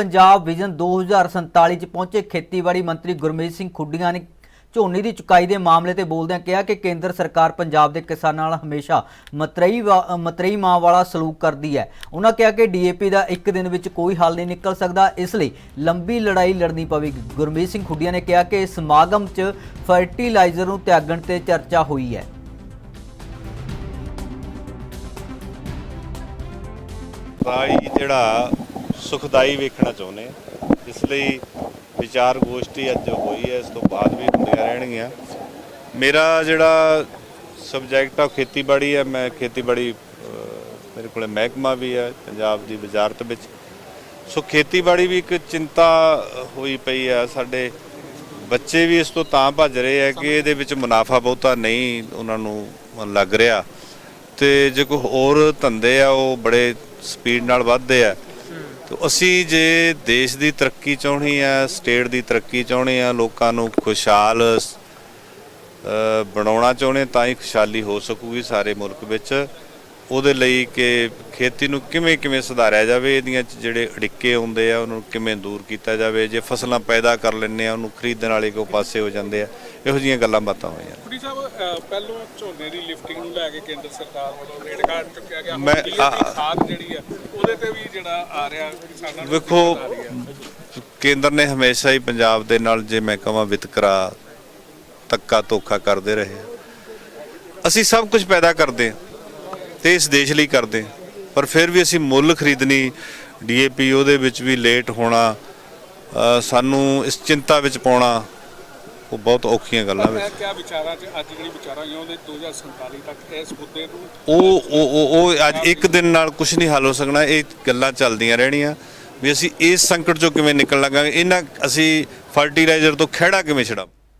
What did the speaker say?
Punjab vision 2047 ਚ ਪਹੁੰਚੇ ਖੇਤੀਬਾੜੀ ਮੰਤਰੀ ਗੁਰਮੀਤ ਸਿੰਘ ਖੁੱਡੀਆਂ ਨੇ ਝੋਨੇ ਦੀ ਚੁਕਾਈ ਦੇ ਮਾਮਲੇ ਤੇ ਬੋਲਦਿਆਂ ਕਿਹਾ ਕਿ ਕੇਂਦਰ ਸਰਕਾਰ ਪੰਜਾਬ ਦੇ ਕਿਸਾਨਾਂ ਨਾਲ ਹਮੇਸ਼ਾ ਮਤਰਈ ਵਾ- ਮਤਰਈ ਮਾਂ ਵਾਲਾ ਸਲੂਕ ਕਰਦੀ ਹੈ। ਉਹਨਾਂ ਕਿਹਾ ਕਿ ਡੀਏਪੀ ਦਾ ਇੱਕ ਦਿਨ ਵਿੱਚ ਕੋਈ ਹੱਲ ਨਹੀਂ ਨਿਕਲ ਸਕਦਾ। ਇਸ ਲਈ ਲੰਬੀ ਲੜਾਈ ਲੜਨੀ ਪਵੇਗੀ। ਗੁਰਮੀਤ ਸਿੰਘ ਖੁੱਡੀਆਂ ਨੇ ਕਿਹਾ ਕਿ ਇਸ ਸਮਾਗਮ 'ਚ ਫਰਟੀਲਾਈਜ਼ਰ ਨੂੰ ਤਿਆਗਣ ਤੇ ਚਰਚਾ ਹੋਈ ਹੈ। ਰਾਈ ਜਿਹੜਾ ਸੁਖਦਾਈ ਵੇਖਣਾ ਚਾਹੁੰਦੇ ਆ। ਇਸ ਲਈ ਵਿਚਾਰ ਗੋਸ਼ਟੀ ਅੱਜ ਹੋਈ ਹੈ, ਇਸ ਤੋਂ ਬਾਅਦ ਵੀ ਹੁੰਦੀਆਂ ਰਹਿਣਗੀਆਂ। ਮੇਰਾ ਜਿਹੜਾ ਸਬਜੈਕਟ ਆ ਖੇਤੀਬਾੜੀ ਹੈ ਮੈਂ ਖੇਤੀਬਾੜੀ ਮੇਰੇ ਕੋਲੇ ਮਹਿਕਮਾ ਵੀ ਹੈ ਪੰਜਾਬ ਦੀ ਵਜ਼ਾਰਤ ਵਿੱਚ। ਸੋ ਖੇਤੀਬਾੜੀ ਵੀ ਇੱਕ ਚਿੰਤਾ ਹੋਈ ਪਈ ਆ। ਸਾਡੇ ਬੱਚੇ ਵੀ ਇਸ ਤੋਂ ਤਾਂ ਭੱਜ ਰਹੇ ਆ ਕਿ ਇਹਦੇ ਵਿੱਚ ਮੁਨਾਫਾ ਬਹੁਤਾ ਨਹੀਂ ਉਹਨਾਂ ਨੂੰ ਲੱਗ ਰਿਹਾ। ਤੇ ਜੇ ਕੋਈ ਹੋਰ ਧੰਦੇ ਆ, ਉਹ ਬੜੇ ਸਪੀਡ ਨਾਲ ਵੱਧਦੇ ਆ। ਤੇ ਅਸੀਂ ਜੇ ਦੇਸ਼ ਦੀ ਤਰੱਕੀ ਚਾਹਣੀ ਆ ਸਟੇਟ ਦੀ ਤਰੱਕੀ ਚਾਹਣੀ ਆ ਲੋਕਾਂ ਨੂੰ ਖੁਸ਼ਹਾਲ ਬਣਾਉਣਾ ਚਾਹੁੰਦੇ ਤਾਂ ਹੀ ਖੁਸ਼ਹਾਲੀ ਹੋ ਸਕੂਗੀ ਸਾਰੇ ਮੁਲਕ ਵਿੱਚ। ਉਹਦੇ ਲਈ ਕਿ ਖੇਤੀ ਨੂੰ ਕਿਵੇਂ ਕਿਵੇਂ ਸੁਧਾਰਿਆ ਜਾਵੇ ਇਹਦੀਆਂ ਜਿਹੜੇ ਅੜਿੱਕੇ ਹੁੰਦੇ ਆ ਉਹਨੂੰ ਕਿਵੇਂ ਦੂਰ ਕੀਤਾ ਜਾਵੇ। ਜੇ ਫਸਲਾਂ ਪੈਦਾ ਕਰ ਲੈਂਦੇ ਆ ਉਹਨੂੰ ਖਰੀਦਣ ਵਾਲੇ ਕੋ ਪਾਸੇ ਹੋ ਜਾਂਦੇ ਆ ਇਹੋ ਜਿਹੀਆਂ ਗੱਲਾਂ ਬਾਤਾਂ ਹੋਈਆਂ ਕੁੜੀ ਸਾਹਿਬ ਪਹਿਲੋਂ ਝੋਨੇ ਦੀ ਲਿਫਟਿੰਗ ਨੂੰ ਲੈ ਕੇ ਕੇਂਦਰ ਸਰਕਾਰ ਵੱਲੋਂ ਰੇਟ ਕਾਰਡ ਚੁੱਕਿਆ ਗਿਆ। ਮੈਂ- ਖਾਦ ਜਿਹੜੀ ਉਹਦੇ ਤੇ ਵੀ ਜਿਹੜਾ ਆ ਰਿਹਾ ਕਿਸਾਨਾਂ ਨੂੰ ਵੇਖੋ। ਕੇਂਦਰ ਨੇ ਹਮੇਸ਼ਾ ਹੀ ਪੰਜਾਬ ਦੇ ਨਾਲ ਜੇ ਮੈਂ ਕਹਾਂ ਵਿਤਕਰਾ ਤੱਕਾ ਧੋਖਾ ਕਰਦੇ ਰਹੇ ਅਸੀਂ ਸਭ ਕੁਝ ਪੈਦਾ ਕਰਦੇ ਤੇ ਇਸ ਦੇਸ਼ ਲਈ ਕਰਦੇ। ਪਰ ਫਿਰ ਵੀ ਅਸੀਂ ਮੁੱਲ ਖਰੀਦਣੀ ਡੀਏਪੀ ਉਹਦੇ ਵਿੱਚ ਵੀ ਲੇਟ ਹੋਣਾ ਸਾਨੂੰ ਇਸ ਚਿੰਤਾ ਵਿੱਚ ਪਾਉਣਾ ਉਹ ਬਹੁਤ ਔਖੀਆਂ ਗੱਲਾਂ ਵਿੱਚ। ਮੈਂ ਕਿਹਾ ਵਿਚਾਰਾਂ 'ਚ ਅੱਜ ਜਿਹੜੀ ਵਿਚਾਰਾਂ ਹੋਈਆਂ ਉਹਦੇ 2047 ਤੱਕ ਇਸ ਮੁੱਦੇ ਨੂੰ ਉਹ ਉਹ ਉਹ- ਅੱਜ ਇੱਕ ਦਿਨ ਨਾਲ ਕੁਝ ਨਹੀਂ ਹੱਲ ਹੋ ਸਕਣਾ ਇਹ ਗੱਲਾਂ ਚੱਲਦੀਆਂ ਰਹਿਣੀਆਂ। ਵੀ ਅਸੀਂ ਇਸ ਸੰਕਟ ਚੋਂ ਕਿਵੇਂ ਨਿਕਲ ਲਾਂਗੇ ਇਹਨਾਂ ਅਸੀਂ ਫਰਟੀਲਾਈਜ਼ਰ ਤੋਂ ਖਹਿੜਾ ਕਿਵੇਂ ਛਡਾਂ